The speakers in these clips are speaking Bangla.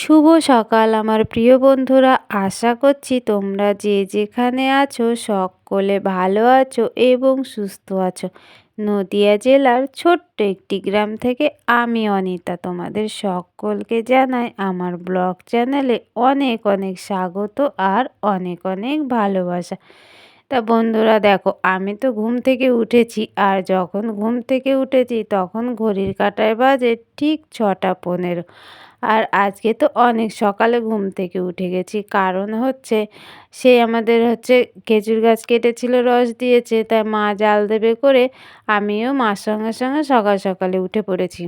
শুভ সকাল, আমার প্রিয় বন্ধুরা। আশা করছি তোমরা যে যেখানে আছো, সকলে ভালো আছো এবং সুস্থ আছো। নদিয়া জেলার ছোট্ট একটি গ্রাম থেকে আমি অনিতা তোমাদের সকলকে জানাই, আমার ব্লগ চ্যানেলে অনেক অনেক স্বাগত আর অনেক অনেক ভালোবাসা। তা বন্ধুরা দেখো, আমি তো ঘুম থেকে উঠেছি আর যখন ঘুম থেকে উঠেছি তখন ঘড়ির কাটায় বাজে ঠিক ছটা পনেরো। আর আজকে তো অনেক সকালে ঘুম থেকে উঠে গেছি। কারণ হচ্ছে সে আমাদের হচ্ছে খেজুর গাছ কেটেছিল, রস দিয়েছে, তাই মা জাল দেবে করে আমিও মার সঙ্গে সঙ্গে সকাল সকালে উঠে পড়েছি।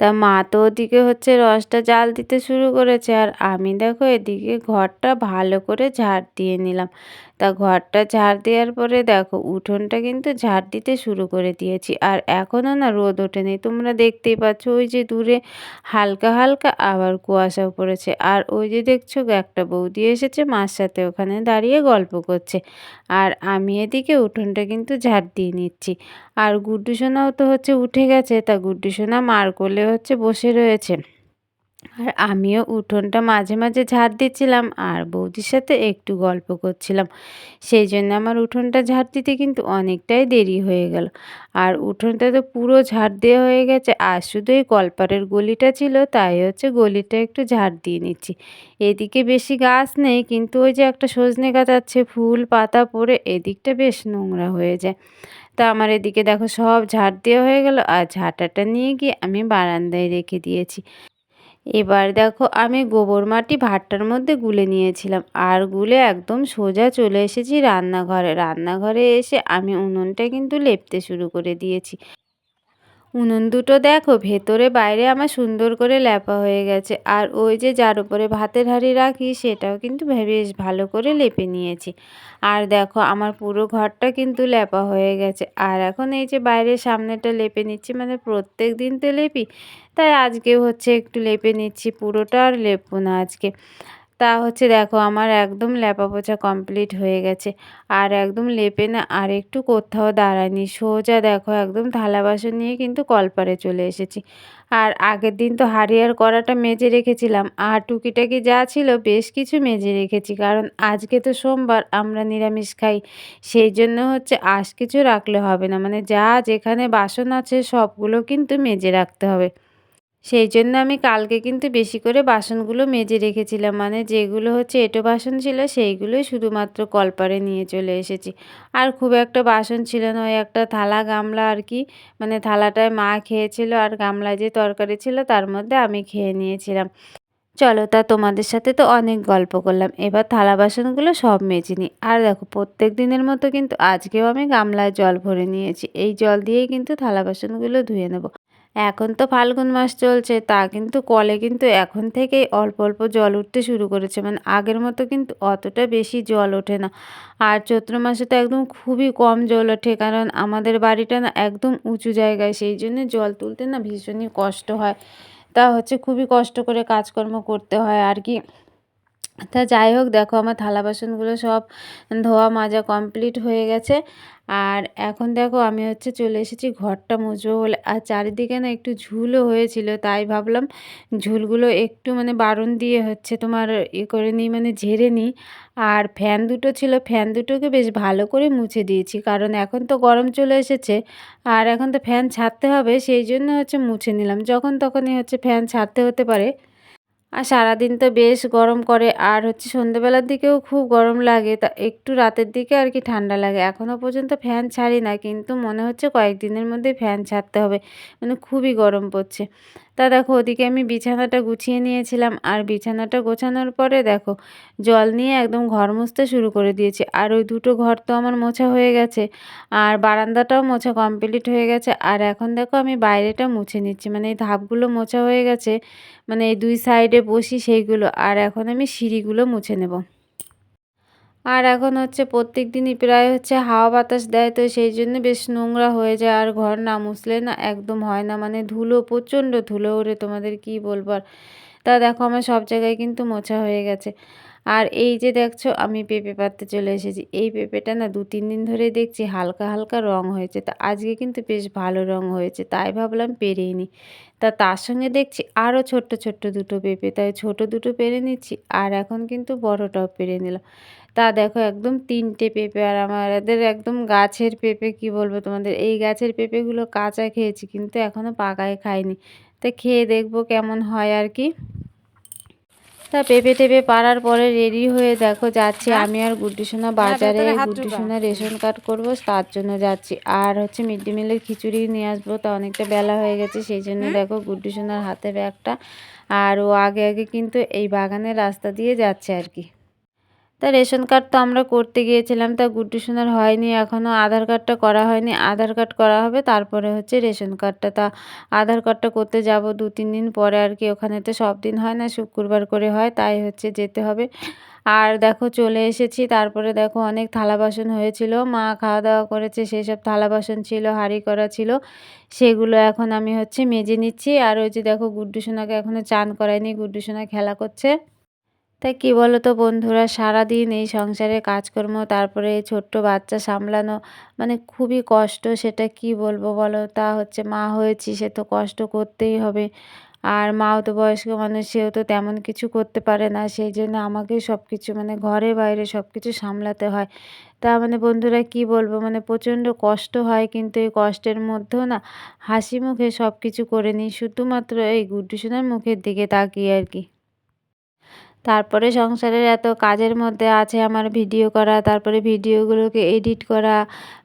তা মা তো ওদিকে হচ্ছে রসটা জাল দিতে শুরু করেছে আর আমি দেখো এদিকে ঘরটা ভালো করে ঝাড় দিয়ে নিলাম। তা ঘরটা ঝাড় দেওয়ার পরে দেখো, উঠোনটা কিন্তু ঝাড় দিতে শুরু করে দিয়েছি। আর এখনও না রোদ ওঠেনি, তোমরা দেখতেই পাচ্ছ ওই যে দূরে হালকা হালকা আবার কুয়াশাও পড়েছে। আর ওই যে দেখছ একটা বৌদি এসেছে, মার সাথে ওখানে দাঁড়িয়ে গল্প করছে। আর আমি এদিকে উঠোনটা কিন্তু ঝাড় দিয়ে নিচ্ছি। আর গুড্ডু সোনাও তো হচ্ছে উঠে গেছে, তা গুড্ডু সোনা মার কোলে হচ্ছে বসে রয়েছে। আর আমিও উঠোনটা মাঝে মাঝে ঝাড় দিচ্ছিলাম আর বৌদির সাথে একটু গল্প করছিলাম। সেই জন্য আমার উঠোনটা ঝাড় দিতে কিন্তু অনেকটাই দেরি হয়ে গেল। আর উঠোনটা তো পুরো ঝাড় দেওয়া হয়ে গেছে আর শুধু এই কলপারের গলিটা ছিল, তাই হচ্ছে গলিটা একটু ঝাড় দিয়ে নিচ্ছি। এদিকে বেশি গাছ নেই, কিন্তু ওই যে একটা সজনে গাছ আছে, ফুল, পাতা পড়ে এদিকটা বেশ নোংরা হয়ে যায়। তা আমার এদিকে দেখো সব ঝাড় দেওয়া হয়ে গেল আর ঝাঁটাটা নিয়ে গিয়ে আমি বারান্দায় রেখে দিয়েছি। এবার দেখো আমি গোবর মাটি ভাতটার মধ্যে গুলে নিয়েছিলাম। আর গুলে একদম সোজা চলে এসেছি রান্নাঘরে। রান্নাঘরে এসে আমি উনুনটা কিন্তু লেপতে শুরু করে দিয়েছি। উনুন দুটো দেখো, ভেতরে বাইরে আমার সুন্দর করে লেপা হয়ে গেছে। আর ওই যে যার উপরে ভাতের হাঁড়ি রাখি, সেটাও কিন্তু বেশ ভালো করে লেপে নিয়েছি। আর দেখো, আমার পুরো ঘরটা কিন্তু লেপা হয়ে গেছে। আর এখন এই যে বাইরের সামনেটা লেপে নিচ্ছি মানে প্রত্যেক দিন তো লেপি, তাই আজকেও হচ্ছে একটু লেপে নিচ্ছি, পুরোটা আর লেপবো না আজকে। তা হচ্ছে দেখো, আমার একদম লেপা পোছা কমপ্লিট হয়ে গেছে। আর একদম লেপে না আর একটু কোথাও দাঁড়ায়নি। সোজা দেখো, একদম থালা বাসন নিয়ে কিন্তু কলপারে চলে এসেছি। আর আগের দিন তো হারিয়ার করাটা মেজে রেখেছিলাম। আর টুকিটাকি যা ছিল বেশ কিছু মেজে রেখেছি। কারণ আজকে তো সোমবার, আমরা নিরামিষ খাই। সেই জন্য হচ্ছে আশ কিছু রাখলে হবে না। মানে যা যেখানে বাসন আছে সবগুলো কিন্তু মেজে রাখতে হবে। সেই জন্য আমি কালকে কিন্তু বেশি করে বাসনগুলো মেজে রেখেছিলাম। মানে যেগুলো হচ্ছে এঁটো বাসন ছিল, সেইগুলোই শুধুমাত্র কলপারে নিয়ে চলে এসেছি। আর খুব একটা বাসন ছিল না, ওই একটা থালা গামলা আর কি। মানে থালাটায় মা খেয়েছিল আর গামলায় যে তরকারি ছিল তার মধ্যে আমি খেয়ে নিয়েছিলাম। চলো তা তোমাদের সাথে তো অনেক গল্প করলাম। এবার থালা বাসনগুলো সব মেজে নিই। আর দেখো, প্রত্যেক দিনের মতো কিন্তু আজকেও আমি গামলায় জল ভরে নিয়েছি। এই জল দিয়েই কিন্তু থালা বাসনগুলো ধুয়ে নেব। এখন তো ফাল্গুন মাস চলছে, তা কিন্তু কলে কিন্তু এখন থেকেই অল্প অল্প জল উঠতে শুরু করেছে। মানে আগের মতো কিন্তু অতটা বেশি জল ওঠে না। আর চৈত্র মাসে তো একদম খুবই কম জল ওঠে, কারণ আমাদের বাড়িটা না একদম উঁচু জায়গায়, সেই জন্য জল তুলতে না ভীষণই কষ্ট হয়। তা হচ্ছে খুবই কষ্ট করে কাজকর্ম করতে হয় আর কি। তা যাই হোক, দেখো আমার থালা বাসনগুলো সব ধোয়া মাজা কমপ্লিট হয়ে গেছে। আর এখন দেখো আমি হচ্ছে চলে এসেছি ঘরটা মুছবো বলে। আর চারিদিকে না একটু ঝুলও হয়েছিল, তাই ভাবলাম ঝুলগুলো একটু মানে বারণ দিয়ে হচ্ছে তোমার ই করে নিই মানে ঝেড়ে নিই। আর ফ্যান দুটো ছিল, ফ্যান দুটোকে বেশ ভালো করে মুছে দিয়েছি, কারণ এখন তো গরম চলে এসেছে। আর এখন তো ফ্যান ছাড়তে হবে, সেই জন্য হচ্ছে মুছে নিলাম। যখন তখনই হচ্ছে ফ্যান ছাড়তে হতে পারে। আর সারাদিন তো বেশ গরম করে। আর হচ্ছে সন্ধেবেলার দিকেও খুব গরম লাগে। তা একটু রাতের দিকে আর কি ঠান্ডা লাগে। এখনও পর্যন্ত ফ্যান ছাড়ি না, কিন্তু মনে হচ্ছে কয়েকদিনের মধ্যে ফ্যান ছাড়তে হবে। মানে খুবই গরম পড়ছে। তা দেখো, ওদিকে আমি বিছানাটা গুছিয়ে নিয়েছিলাম। আর বিছানাটা গোছানোর পরে দেখো, জল নিয়ে একদম ঘর মুছতে শুরু করে দিয়েছি। আর ওই দুটো ঘর তো আমার মোছা হয়ে গেছে। আর বারান্দাটাও মোছা কমপ্লিট হয়ে গেছে। আর এখন দেখো, আমি বাইরেটা মুছে নিচ্ছি। মানে এই ধাপগুলো মোছা হয়ে গেছে। মানে এই দুই সাইডে বসি সেইগুলো। আর এখন আমি সিঁড়িগুলো মুছে নেব। আর এখন হচ্ছে প্রত্যেক দিনই প্রায় হচ্ছে হাওয়া বাতাস দেয়, তো সেই জন্য বেশ নোংরা হয়ে যায়। আর ঘর না মুছলে না একদম হয় না। মানে ধুলো, প্রচণ্ড ধুলো ওরে তোমাদের কি বলবার তা দেখো আমার সব জায়গায় কিন্তু মোছা হয়ে গেছে। আর এই যে দেখছ, আমি পেঁপে পাততে চলে এসেছি। এই পেঁপেটা না দু তিন দিন ধরে দেখছি হালকা হালকা রং হয়েছে। তা আজকে কিন্তু বেশ ভালো রং হয়েছে, তাই ভাবলাম পেরেই নিই। তা তার সঙ্গে দেখছি আরও ছোট্ট ছোট্ট দুটো পেঁপে, তাই ছোট দুটো পেরে নিচ্ছি আর এখন কিন্তু বড়টাও পেরে নিলাম। তা দেখো একদম তিনটে পেঁপে আর আমাদের একদম গাছের পেঁপে, কি বলব তোমাদের? এই গাছের পেঁপেগুলো কাঁচা খেয়েছি, কিন্তু এখনও পাকায় খাইনি। তা খেয়ে দেখব কেমন হয় আর কি। তা পেঁপে টেপে পাড়ার পরে রেডি হয়ে দেখো যাচ্ছি? আমি আর গুড্ডু সোনা হ্যাঁ, বাজারে। গুড্ডু সোনা রেশন কার্ড করব তার জন্য যাচ্ছি। আর হচ্ছে মিড ডে মিলের খিচুড়ি নিয়ে আসব তা অনেকটা বেলা হয়ে গেছে সেই জন্য দেখো গুড্ডু সোনার হাতে ব্যাগটা। আর ও আগে আগে কিন্তু এই বাগানের রাস্তা দিয়ে যাচ্ছে আর কি। তা রেশন কার্ড তো আমরা করতে গিয়েছিলাম, তা গুড্ডু সোনার হয়নি এখনও আধার কার্ডটা করা হয়নি। আধার কার্ড করা হবে, তারপরে হচ্ছে রেশন কার্ডটা। তা আধার কার্ডটা করতে যাব দু, তিন দিন পরে আর কি, ওখানে তো সব দিন হয় না, শুক্রবার করে হয়, তাই হচ্ছে যেতে হবে। আর দেখো চলে এসেছি, তারপরে দেখো অনেক থালা বাসন হয়েছিল, মা খাওয়া দাওয়া করেছে, সেই সব থালা বাসন ছিল, হাঁড়ি করা ছিল, সেগুলো এখন আমি হচ্ছে মেজে নিচ্ছি। আর ওই যে দেখো গুড্ডু সোনাকে এখনও চান করায়নি গুড্ডু সোনা খেলা করছে। তাই কী বলো তো বন্ধুরা? সারাদিন এই সংসারে কাজকর্ম, তারপরে এই ছোট্ট বাচ্চা সামলানো মানে খুবই কষ্ট, সেটা কি বলব বলো? তা হচ্ছে মা হয়েছি, সে তো কষ্ট করতেই হবে। আর মাও তো বয়স্ক মানুষ, সেও তো তেমন কিছু করতে পারে না। সেই জন্য আমাকে সব কিছু মানে ঘরে বাইরে সব কিছু সামলাতে হয়। তা মানে বন্ধুরা কি বলব? মানে প্রচণ্ড কষ্ট হয়, কিন্তু এই কষ্টের মধ্যেও না হাসি মুখে সব কিছু করে নিই। শুধুমাত্র এই গুড্ডু সোনার মুখের দিকে তাকিয়ে আর কি। তারপরে সংসারের এত কাজের মধ্যে আছে আমার ভিডিও করা, তারপরে ভিডিওগুলোকে এডিট করা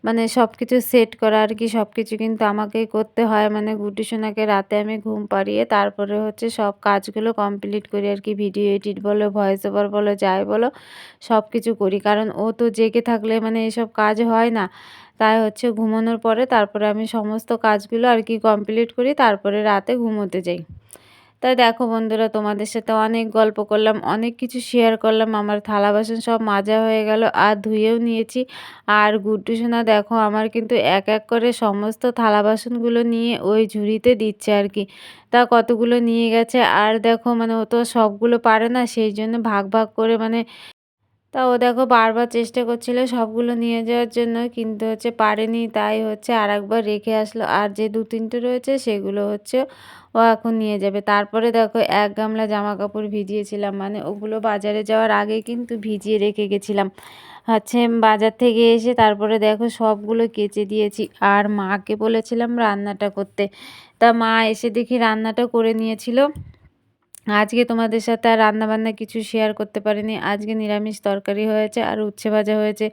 মানে সব কিছু সেট করা আর কি সব কিছু কিন্তু আমাকেই করতে হয়। মানে গুটি সোনাকে রাতে আমি ঘুম পাড়িয়ে তারপরে হচ্ছে সব কাজগুলো কমপ্লিট করি আর কি ভিডিও এডিট বলো ভয়েস ওভার বলো, যাই বলো সব কিছু করি। কারণ ও তো জেগে থাকলে মানে এসব কাজ হয় না। তাই হচ্ছে ঘুমানোর পরে তারপরে আমি সমস্ত কাজগুলো আর কি কমপ্লিট করি, তারপরে রাতে ঘুমোতে যাই। তাই দেখো বন্ধুরা, তোমাদের সাথে অনেক গল্প করলাম, অনেক কিছু শেয়ার করলাম, আমার থালা বাসন সব মাজা হয়ে গেল, আর ধুয়েও নিয়েছি। আর গুড্ডু সোনা দেখো, আমার কিন্তু এক এক করে সমস্ত থালা বাসনগুলো নিয়ে ওই ঝুড়িতে দিচ্ছে আর কি। তা কতগুলো নিয়ে গেছে? আর দেখো মানে ও তো সবগুলো পারে না, সেই জন্য ভাগ ভাগ করে মানে তা ও দেখো বারবার চেষ্টা করছিল সবগুলো নিয়ে যাওয়ার জন্য, কিন্তু হচ্ছে পারেনি। তাই হচ্ছে আর একবার রেখে আসলো। আর যে দু তিনটে রয়েছে সেগুলো হচ্ছে ও এখন নিয়ে যাবে। তারপরে দেখো এক গামলা জামা কাপড় ভিজিয়েছিলাম। মানে ওগুলো বাজারে যাওয়ার আগে কিন্তু ভিজিয়ে রেখে গেছিলাম। হচ্ছে বাজার থেকে এসে তারপরে দেখো সবগুলো কেচে দিয়েছি। আর মাকে বলেছিলাম রান্নাটা করতে। তা মা এসে দেখি রান্নাটা করে নিয়েছিল। আজকে তোমাদের সাথে আর রান্নাবান্না কিছু শেয়ার করতে পারিনি। আজকে নিরামিষ তরকারি হয়েছে আর উচ্ছে ভাজা হয়েছে।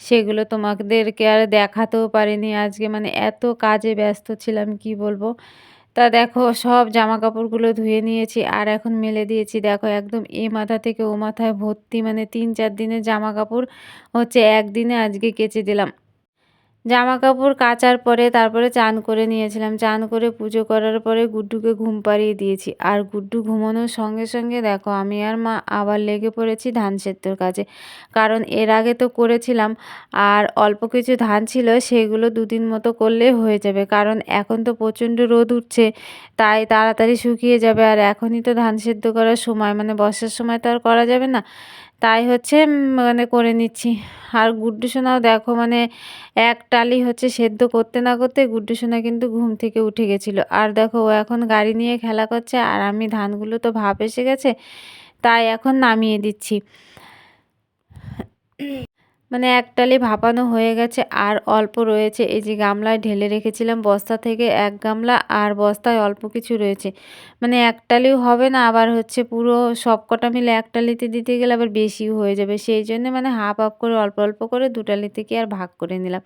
সেগুলো তোমাদেরকে আর দেখাতেও পারিনি। আজকে মানে এত কাজে ব্যস্ত ছিলাম, কি বলব? তা দেখো, সব জামা কাপড়গুলো ধুয়ে নিয়েছি আর এখন মেলে দিয়েছি। দেখো, একদম এ মাথা থেকে ও মাথায় ভর্তি মানে তিন চার দিনের জামা কাপড় হচ্ছে একদিনে আজকে কেচে দিলাম। জামা কাপড় কাচার পরে তারপরে চান করে নিয়েছিলাম। চান করে পুজো করার পরে গুড্ডুকে ঘুম পাড়িয়ে দিয়েছি। আর গুড্ডু ঘুমানোর সঙ্গে সঙ্গে দেখো, আমি আর মা আবার লেগে পড়েছি ধান সেদ্ধর কাজে। কারণ এর আগে তো করেছিলাম, আর অল্প কিছু ধান ছিল, সেগুলো দুদিন মতো করলে হয়ে যাবে। কারণ এখন তো প্রচণ্ড রোদ উঠছে, তাই তাড়াতাড়ি শুকিয়ে যাবে। আর এখনই তো ধান সেদ্ধ করার সময় মানে বর্ষার সময় তো আর করা যাবে না। তাই হচ্ছে মানে করে নিচ্ছি। আর গুড্ডু সোনাও দেখো মানে এক টালি হচ্ছে সেদ্ধ করতে না করতে গুড্ডু সোনা কিন্তু ঘুম থেকে উঠে গেছিল। আর দেখো ও এখন গাড়ি নিয়ে খেলা করছে আর আমি ধানগুলো তো ভাপ এসে গেছে, তাই এখন নামিয়ে দিচ্ছি। মানে একটালি ভাপানো হয়ে গেছে, আর অল্প রয়েছে। এই যে গামলায় ঢেলে রেখেছিলাম বস্তা থেকে এক গামলা, আর বস্তায় অল্প কিছু রয়েছে। মানে একটালিও হবে না, আবার হচ্ছে পুরো সবকটা মিলে একটালিতে দিতে গেলে আবার বেশিও হয়ে যাবে। সেই জন্য মানে হাফ হাফ করে, অল্প অল্প করে দুটালি থেকে আর ভাগ করে নিলাম।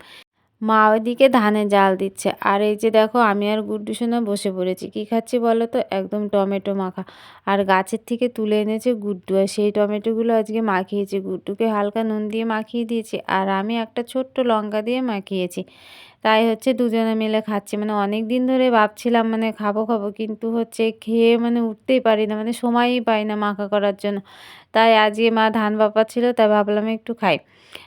মা ওইদিকে ধানে জাল দিচ্ছে। আর এই যে দেখো, আমি আর গুড্ডু সোনা বসে পড়েছি। কি খাচ্ছি বলো তো? একদম টমেটো মাখা। আর গাছের থেকে তুলে এনেছে গুড্ডু। আর সেই টমেটোগুলো আজকে মাখিয়েছি। গুড্ডুকে হালকা নুন দিয়ে মাখিয়ে দিয়েছি। আর আমি একটা ছোট্ট লঙ্কা দিয়ে মাখিয়েছি। তাই হচ্ছে দুজনে মিলে খাচ্ছি। মানে অনেক দিন ধরে ভাবছিলাম মানে খাব খাব, কিন্তু হচ্ছে খেয়ে মানে উঠতেই পারি না মানে সময়ই পাই না মাখা করার জন্য। তাই আজকে মা ধান বাপা ছিল, তাই ভাবলাম একটু খাই।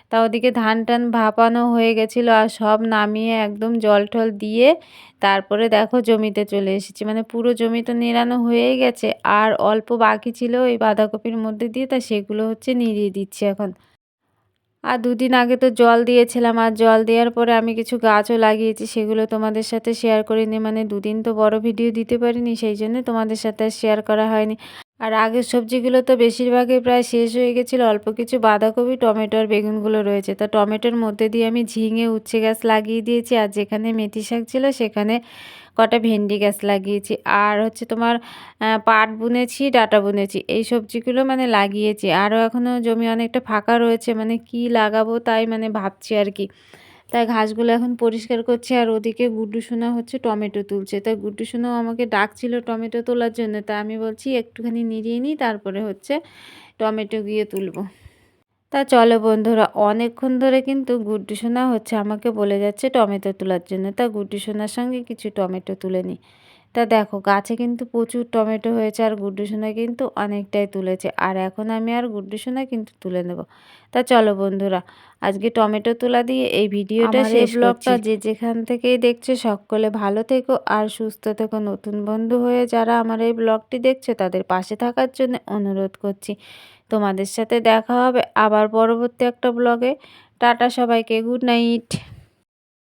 তা ওদিকে ধান টান ভাপানো হয়ে গেছিল আর সব নামিয়ে একদম জল টল দিয়ে তারপরে দেখো জমিতে চলে এসেছি। মানে পুরো জমি তো নিড়ানো হয়েই গেছে, আর অল্প বাকি ছিল ওই বাঁধাকপির মধ্যে দিয়ে, তা সেগুলো হচ্ছে নিড়িয়ে দিচ্ছি এখন। আর দুদিন আগে তো জল দিয়েছিলাম, আর জল দেওয়ার পরে আমি কিছু গাছও লাগিয়েছি, সেগুলো তোমাদের সাথে শেয়ার করিনি। মানে দুদিন তো বড় ভিডিও দিতে পারিনি, সেই জন্য তোমাদের সাথে শেয়ার করা হয়নি। আর আগের সবজিগুলো তো বেশিরভাগই প্রায় শেষ হয়ে গেছিল। অল্প কিছু বাঁধাকপি, টমেটো আর বেগুনগুলো রয়েছে। তা টমেটোর মধ্যে দিয়ে আমি ঝিঙে, উচ্ছে গাছ লাগিয়ে দিয়েছি। আর যেখানে মেথি শাক ছিল, সেখানে কটা ভেন্ডি গাছ লাগিয়েছি। আর হচ্ছে তোমার পাট বুনেছি, ডাটা বুনেছি। এই সবজিগুলো মানে লাগিয়েছি। আরও এখনও জমি অনেকটা ফাঁকা রয়েছে। মানে কি লাগাবো তাই মানে ভাবছি আর কি। তাই ঘাসগুলো এখন পরিষ্কার করছে আর ওদিকে গুড্ডু সোনা হচ্ছে টমেটো তুলছে। তাই গুড্ডু সোনাও আমাকে ডাকছিল টমেটো তোলার জন্য। তা আমি বলছি, একটুখানি নিড়িয়ে নিই, তারপরে হচ্ছে টমেটো গিয়ে তুলব। তা চলো বন্ধুরা, অনেকক্ষণ ধরে কিন্তু গুড্ডু সোনা হচ্ছে আমাকে বলে যাচ্ছে টমেটো তোলার জন্য। তা গুড্ডু সোনার সঙ্গে কিছু টমেটো তুলে নিই। তা দেখো গাছে কিন্তু প্রচুর টমেটো হয়েছে আর গুড্ডু সোনা কিন্তু অনেকটাই তুলেছে। আর এখন আমি আর গুড্ডু সোনা কিন্তু তুলে নেব। তা চলো বন্ধুরা আজকে টমেটো তোলা দিয়ে এই ভিডিওটা শেষ ব্লগটা যে যেখান থেকেই দেখছে সকলে ভালো থেকো আর সুস্থ থেকো। নতুন বন্ধু হয়ে যারা আমার এই ব্লগটি দেখছে তাদের পাশে থাকার জন্য অনুরোধ করছি। তোমাদের সাথে দেখা হবে আবার পরবর্তী একটা ব্লগে। টাটা সবাইকে গুড নাইট।